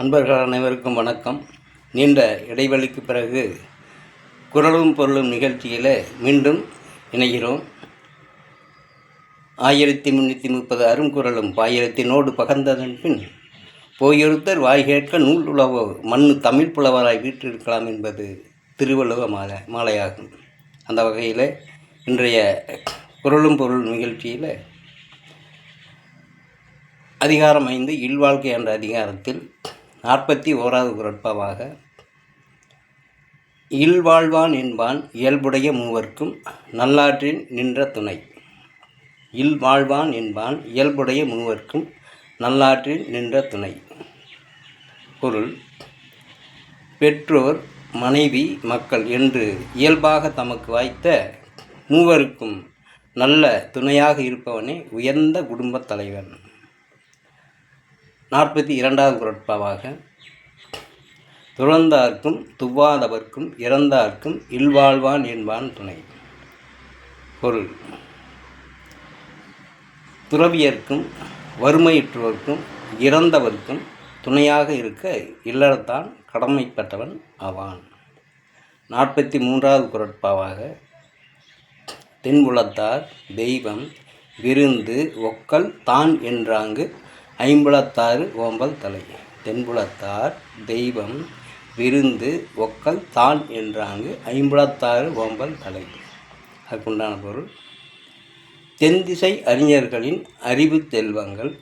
அன்பர்கள் அனைவருக்கும் வணக்கம். நீண்ட இடைவெளிக்கு பிறகு குரலும் பொருளும் நிகழ்ச்சியில் மீண்டும் இணைகிறோம். ஆயிரத்தி முந்நூற்றி முப்பது அருங்குறளும் பாயிரத்தினோடு பகர்ந்ததன் பின் போயொருத்தர் வாய் கேட்க நூல் உழவோ மண்ணு தமிழ் புலவராய் வீற்றிருக்கலாம் என்பது திருவள்ளுவ மாலை மாலையாகும். அந்த வகையில் இன்றைய குரலும் பொருள் நிகழ்ச்சியில் அதிகாரம் ஐந்து இல்வாழ்க்கை என்ற அதிகாரத்தில் நாற்பத்தி ஓராவது குரட்பாவாக இல்வாழ்வான் என்பான் இயல்புடைய மூவர்க்கும் நல்லாற்றில் நின்ற துணை. இல்வாழ்வான் என்பான் இயல்புடைய மூவர்க்கும் நல்லாற்றில் நின்ற துணை. பொருள் பெற்றோர் மனைவி மக்கள் என்று இயல்பாக தமக்கு வாய்த்த மூவருக்கும் நல்ல துணையாக இருப்பவனே உயர்ந்த குடும்பத் தலைவன். நாற்பத்தி இரண்டாவது குரட்பாவாக. துறந்தார்க்கும் துவாதவர்க்கும் இறந்தார்க்கும் இல்வாழ்வான் என்பான் துணை. பொருள். துறவியர்க்கும் வறுமையுற்றோர்க்கும் இறந்தவர்க்கும் துணையாக இருக்க இல்லறத்தான் கடமைப்பட்டவன் ஆவான். நாற்பத்தி மூன்றாவது குரட்பாவாக. தென்புலத்தார் தெய்வம் விருந்து ஒக்கல் தான் என்றாங்கு ஐம்புலத்தாறு ஓம்பல் தலை. தென்புலத்தார் தெய்வம் விருந்து ஒக்கல் தான் என்றாங்கு ஐம்புலத்தாறு ஓம்பல் தலை. அதுக்குண்டான பொருள். தென்திசை அறிஞர்களின் அறிவு செல்வங்கள்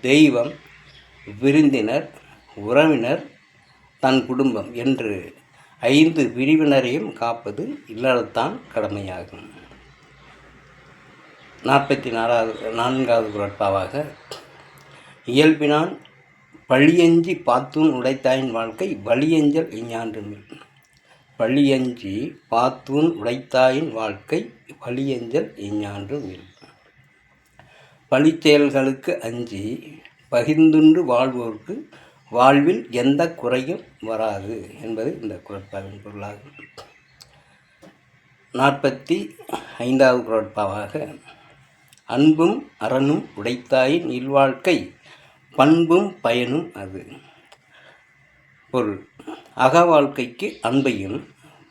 தெய்வம் விருந்தினர் உறவினர் தன் குடும்பம் என்று ஐந்து பிரிவினரையும் காப்பது இல்லறத்தான் கடமையாகும். நாற்பத்தி நாலாவது நான்காவது குரட்பாவாக இயல்பினான் பழியஞ்சி பாத்தூன் உடைத்தாயின் வாழ்க்கை வழியஞ்சல் இஞ்ஞான்றுமில் பழியஞ்சி பாத்தூன் உடைத்தாயின் வாழ்க்கை வழியஞ்சல் இஞ்ஞான்று மில் பழிச்செயல்களுக்கு அஞ்சி பகிர்ந்துண்டு வாழ்வோர்க்கு வாழ்வில் எந்த குறையும் வராது என்பது இந்த குரட்பாவின் பொருளாகும். நாற்பத்தி ஐந்தாவது குரட்பாவாக அன்பும் அறனும் உடைத்தாயின் இல்வாழ்க்கை பண்பும் பயனும் அது. பொருள். அக வாழ்க்கைக்கு அன்பையும்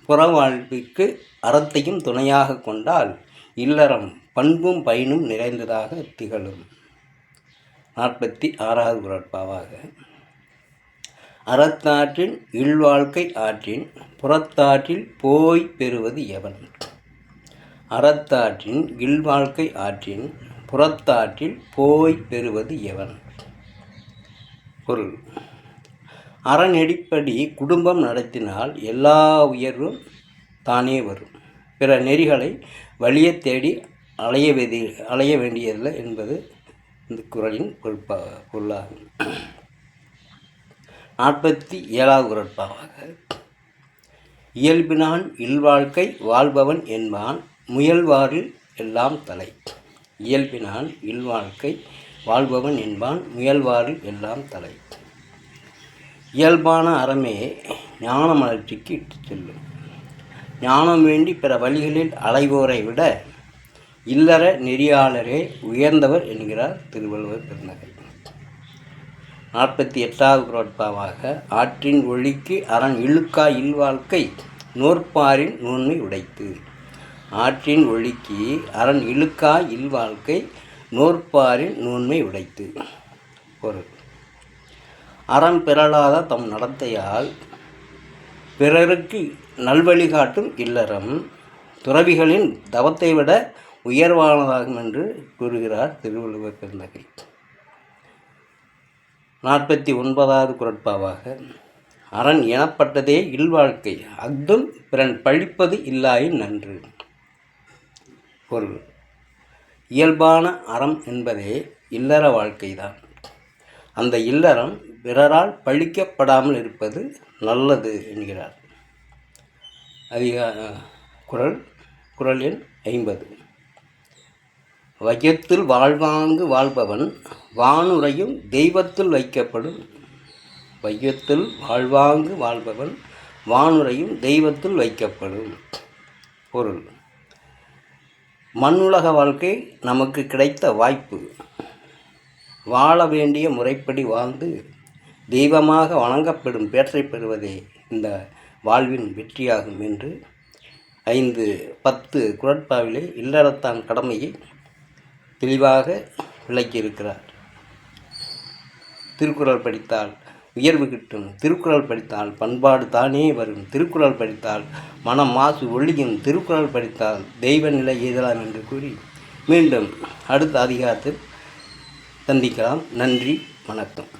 புற வாழ்க்கைக்கு அறத்தையும் துணையாக கொண்டால் இல்லறம் பண்பும் பயனும் நிறைந்ததாக திகழும். நாற்பத்தி ஆறாவது குரட்பாவாக அறத்தாற்றின் இல்வாழ்க்கை ஆற்றின் புறத்தாற்றில் போய் பெறுவது எவன்? அறத்தாற்றின் இல்வாழ்க்கை ஆற்றின் புறத்தாற்றில் போய் பெறுவது எவன்? பொருள். அறநெறிப்படி குடும்பம் நடத்தினால் எல்லா உயர்வும் தானே வரும். பிற நெறிகளை வழியை தேடி அலைய வேதி அலைய வேண்டியதில்லை என்பது இந்த குரலின் பொறுப்பா பொருளாகும். நாற்பத்தி ஏழாவது குரட்பாவாக இயல்பினான் இல்வாழ்க்கை வாழ்பவன் என்பான் முயல்வாரில் எல்லாம் தலை. இயல்பினான் இல்வாழ்க்கை வாழ்பவன் என்பான் முயல்வாறு எல்லாம் தலை. இயல்பான அறமே ஞான மலர்ச்சிக்கு இட்டுச் செல்லும். ஞானம் வேண்டி பிற வழிகளில் அலைவோரை விட இல்லற நெறியாளரே உயர்ந்தவர் என்கிறார் திருவள்ளுவர் பெருந்தகை. நாற்பத்தி எட்டாவது குரோட்பாவாக ஆற்றின் ஒளிக்கு அரண் இழுக்கா இல்வாழ்க்கை நோற்பாரின் நூன்மை உடைத்து. ஆற்றின் ஒழிக்கு அரண் இழுக்கா இல்வாழ்க்கை நோற்பாரின் நூன்மை உடைத்து. பொருள். அறம் பிறழாத தம் நடத்தையால் பிறருக்கு நல்வழி காட்டும் இல்லறம் துறவிகளின் தவத்தை விட உயர்வானதாகும் என்று கூறுகிறார் திருவள்ளுவர் பெருந்தகை. நாற்பத்தி ஒன்பதாவது குரட்பாவாக அரண் எனப்பட்டதே இல்வாழ்க்கை அஃதும் பிறன் பழிப்பது இல்லாயின் நன்று. பொருள். இயல்பான அறம் என்பதே இல்லற வாழ்க்கைதான். அந்த இல்லறம் பிறரால் பழிக்கப்படாமல் இருப்பது நல்லது என்கிறார். அதிகா குரல் குரல் எண் ஐம்பது. வையத்தில் வாழ்வாங்கு வாழ்பவன் வானுரையும் தெய்வத்தில் வைக்கப்படும். வையத்தில் வாழ்வாங்கு வாழ்பவன் வானுரையும் தெய்வத்தில் வைக்கப்படும். பொருள். மண்ணுலக வாழ்க்கை நமக்கு கிடைத்த வாய்ப்பு. வாழ வேண்டிய முறைப்படி வாழ்ந்து தெய்வமாக வணங்கப்படும் பேற்றை பெறுவதே இந்த வாழ்வின் வெற்றியாகும் என்று ஐந்து பத்து குரட்பாவிலே இல்லறத்தான் கடமையை தெளிவாக விளக்கியிருக்கிறார். திருக்குறள் படித்தால் உயர்வு கிட்டும். திருக்குறள் படித்தால் பண்பாடு தானே வரும். திருக்குறள் படித்தால் மனம் மாசு ஒளியும் திருக்குறள் படித்தால் தெய்வ நிலை எய்தலாம் என்று கூறி மீண்டும் அடுத்த அதிகாரத்தில் சந்திக்கலாம். நன்றி. வணக்கம்.